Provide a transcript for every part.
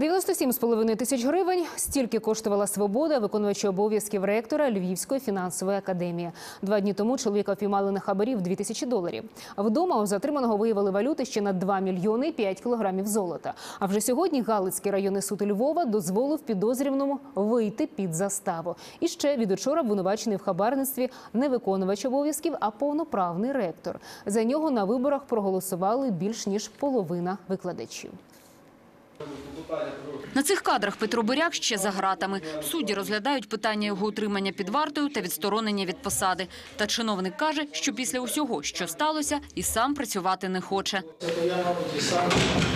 97,5 тисяч гривень. Стільки коштувала свобода виконувача обов'язків ректора Львівської фінансової академії. Два дні тому чоловіка впіймали на хабарі в 2 тисячі доларів. Вдома у затриманого виявили валюти ще на 2 мільйони і 5 кілограмів золота. А вже сьогодні Галицький районний суд Львова дозволив підозрюваному вийти під заставу. І ще від учора обвинувачений в хабарництві не виконувач обов'язків, а повноправний ректор. За нього на виборах проголосували більш ніж половина викладачів. На цих кадрах Петро Буряк ще за гратами. Судді розглядають питання його утримання під вартою та відсторонення від посади. Та чиновник каже, що після усього, що сталося, і сам працювати не хоче. Я, мабуть, і сам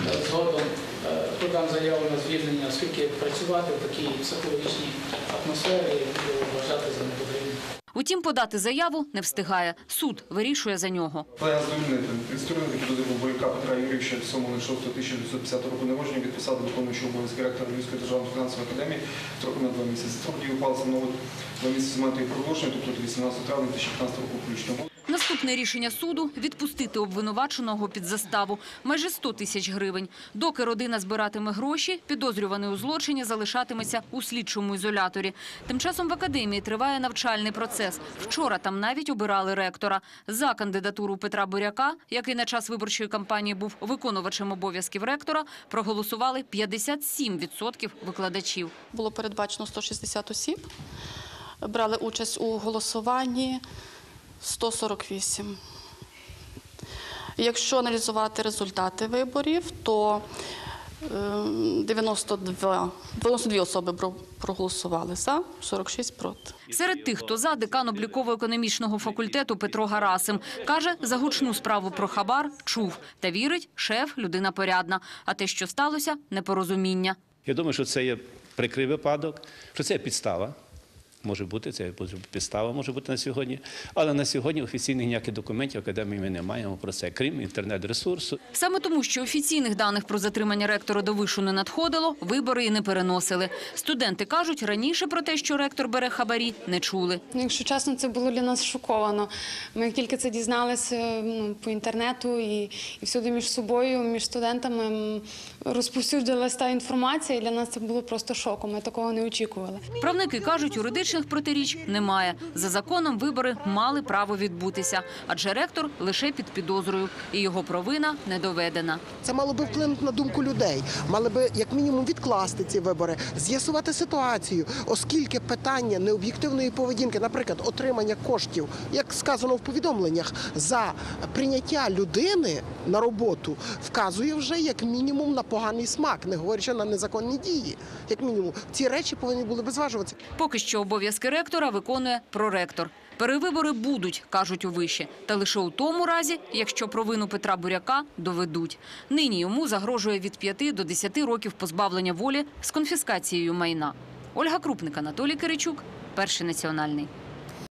е, згодом е, подам заяву на звільнення, оскільки працювати в такій психологічній атмосфері вважати за непотрібне. Утім, подати заяву не встигає. Суд вирішує за нього. Задовольнити представника Борюка Петра Юрійовича 7.06.1950 року народження від посади виконуючого обов'язки ректора Львівської державної фінансової академії трохи на два місяці. Строк дії ухвали встановить два місяці з моменту її проголошення, тобто 18 травня 2015 року включно. Наступне рішення суду – відпустити обвинуваченого під заставу. Майже 100 тисяч гривень. Доки родина збиратиме гроші, підозрюваний у злочині залишатиметься у слідчому ізоляторі. Тим часом в академії триває навчальний процес. Вчора там навіть обирали ректора. За кандидатуру Петра Буряка, який на час виборчої кампанії був виконувачем обов'язків ректора, проголосували 57% викладачів. Було передбачено 160 осіб. Брали участь у голосуванні 148. Якщо аналізувати результати виборів, то е, 92, 92 особи бро- проголосували за, 46 проти. Серед тих, хто за, декан обліково-економічного факультету Петро Гарасим. Каже, за гучну справу про хабар чув та вірить, шеф – людина порядна. А те, що сталося – непорозуміння. Я думаю, що це є прикрий випадок, що це є підстава. Може бути, це підстава може бути на сьогодні. Але на сьогодні офіційних ніяких документів академії ми не маємо про це, крім інтернет-ресурсу. Саме тому, що офіційних даних про затримання ректора до вишу не надходило, вибори і не переносили. Студенти кажуть, раніше про те, що ректор бере хабарі, не чули. Якщо чесно, це було для нас шоковано. Ми тільки це дізналися ну, по інтернету і, і всюди між собою, між студентами розповсюдилася та інформація, і для нас це було просто шоком. Ми такого не очікували. Правники кажуть, юридичних протиріч немає. За законом вибори мали право відбутися, адже ректор лише під підозрою, і його провина не доведена. Це мало би вплинути на думку людей. Мали би як мінімум відкласти ці вибори, з'ясувати ситуацію, оскільки питання необ'єктивної поведінки, наприклад, отримання коштів, як сказано в повідомленнях, за прийняття людини на роботу вказує вже як мінімум на поганий смак, не говорячи на незаконні дії. Як мінімум, ці речі повинні були би зважуватися. Поки що обов'язки ректора виконує проректор. Перевибори будуть, кажуть у виші, та лише у тому разі, якщо провину Петра Буряка доведуть. Нині йому загрожує від 5 до 10 років позбавлення волі з конфіскацією майна. Ольга Крупник, Анатолій Киричук, Перший національний.